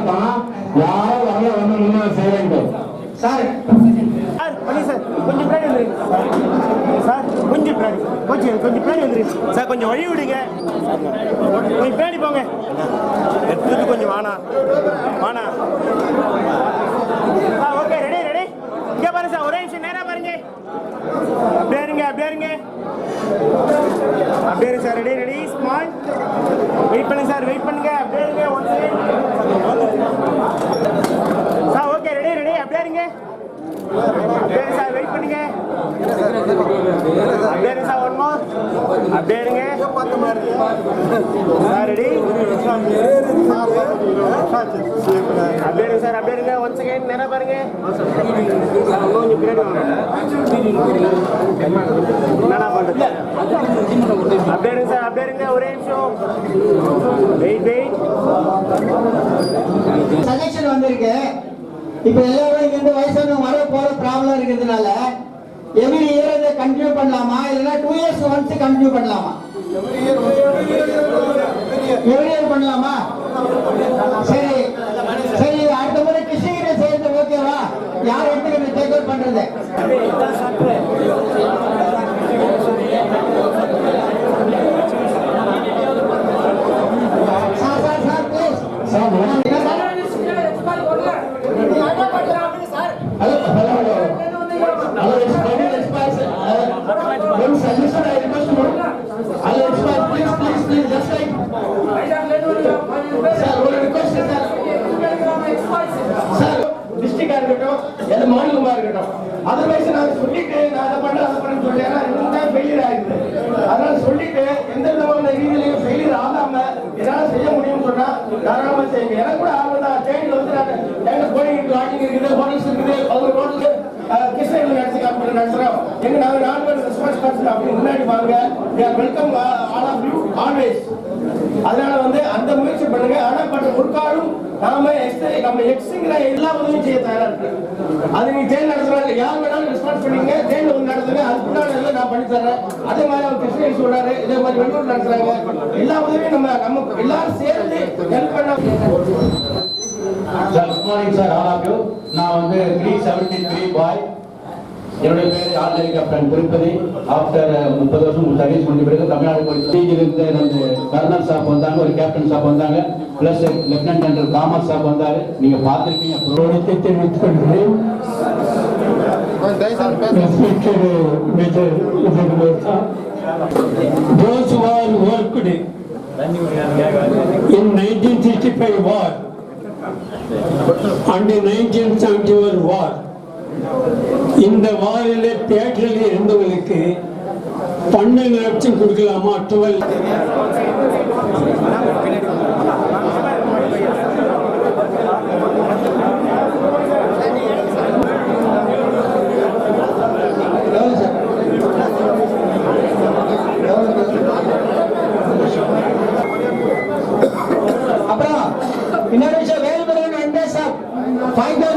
அர்த்தம் யாரும் வரல வந்து முன்னே சார் சார் பண்ணி சார் கொஞ்சம் பின்னாடி வந்துருங்க. சார் கொஞ்சம் பின்னாடி கொஞ்சம் கொஞ்சம் பின்னாடி வந்துருங்க. சார் கொஞ்சம் வழி விடுங்க. கொஞ்சம் பின்னாடி போங்க. திருப்பி கொஞ்சம் வானா வானா ஆ ஓகே ரெடி ரெடி இங்கே பாருங்க சார் ஒரே நிமிஷம் நேராக பாருங்க. அப்படியே இருங்க அப்படியே இருங்க. அப்படியே sir ready ready small wait பண்ணுங்க சார் வெயிட் பண்ணுங்க. அப்படியே இருங்க one sir okay ready ready அப்படியே இருங்க அப்படியே இருங்க சார் வெயிட் பண்ணுங்க அப்படியே இருங்க சார் ஒன் மோர் அப்படியே இருங்க. சார் ரெடி அப்படியே இருங்க சார் அப்படியே இருங்க. ஒன் செகண்ட் நேரா பாருங்க. கொஞ்சம் பின்னாடி என்னடா பண்றது? அப்படியே இருங்க சார் அப்படியே இருங்க. ஒரே நிமிஷம். வெயிட் வெயிட் சஜஷன் வந்திருக்கு. இப்ப எல்லாரும் இங்க இருந்து வயசானவங்க வர போற ப்ராப்ளம் இருக்கிறதுனால எவ்ரி இயர் கண்டினியூ பண்ணலாமா? இல்லைன்னா டூ இயர்ஸ் ஒன்ஸ் கண்டினியூ பண்ணலாமா? எவ்ரி இயர் பண்ணலாமா? சரி. சரி அடுத்த முறை கிருஷ்ணகிரி சேர்ந்து ஓகேவா யார் எடுத்துக்கிறது டேக் ஓவர் பண்றது? சார் சார் சார் தாராளமா செய்யுங்க எனக்கு கூட ஆர்வம் தான் ட்ரெயின்ல வந்து நான் ட்ரெயின்ல போய் லாட்ஜிங் இருக்குது ஹோட்டல்ஸ் இருக்குது. அவங்க ஹோட்டலுக்கு கிருஷ்ணகிரி நடத்தி காப்பி நடத்துறோம். எங்க நாங்க நாலு பேர் ரெஸ்பான்ஸ் கான்சல் அப்படி முன்னாடி வாங்க. Welcome all of you always அதனால வந்து அந்த முயற்சி பண்ணுங்க. ஆனா பட் ஒரு காலம் நாம எக்ஸ் நம்ம எக்ஸுங்கிற எல்லா உதவியும் செய்ய தயாரா இருக்கு அது நீங்க தேன் நடத்துறாங்க யார் வேணாலும் ரெஸ்பான்ஸ் பண்ணீங்க தேன் வந்து நடத்துங்க. அதுக்குண்டான எல்லாம் நான் பண்ணி தரேன். அதே மாதிரி அவர் கிருஷ்ணகிரி சொல்றாரு இதே மாதிரி வெள்ளூர் நடத்துறாங்க. எல்லா உதவியும் நம்ம நம்ம எல்லாரும் சேர்ந்து Morning sir all of you நான் வந்து த்ரீ செவன்டி த்ரீ பாய் என்னுடைய பேர் ஆர்டினரி கேப்டன் திருப்பதி ஆஃப்டர் முப்பது வருஷம் சர்வீஸ் முடிஞ்ச பிறகு தமிழ்நாடு போய் இருந்து நம்ம கர்னல் சாப் வந்தாங்க ஒரு கேப்டன் சாப் வந்தாங்க பிளஸ் லெப்டினன்ட் ஜெனரல் காமர் சாப் வந்தாரு நீங்க பார்த்திருப்பீங்க கோரிக்கை தெரிவித்துக் கொள்கிறேன் Respected Major Vijay sir. Those who are worked in 1965 war and in 1971 war, இந்த வாரிலே தேட்டரில் இருந்தவர்களுக்கு பன்னெண்டு லட்சம் கொடுக்கலாமா? டுவெல் அப்புறம் இன்னொரு Find out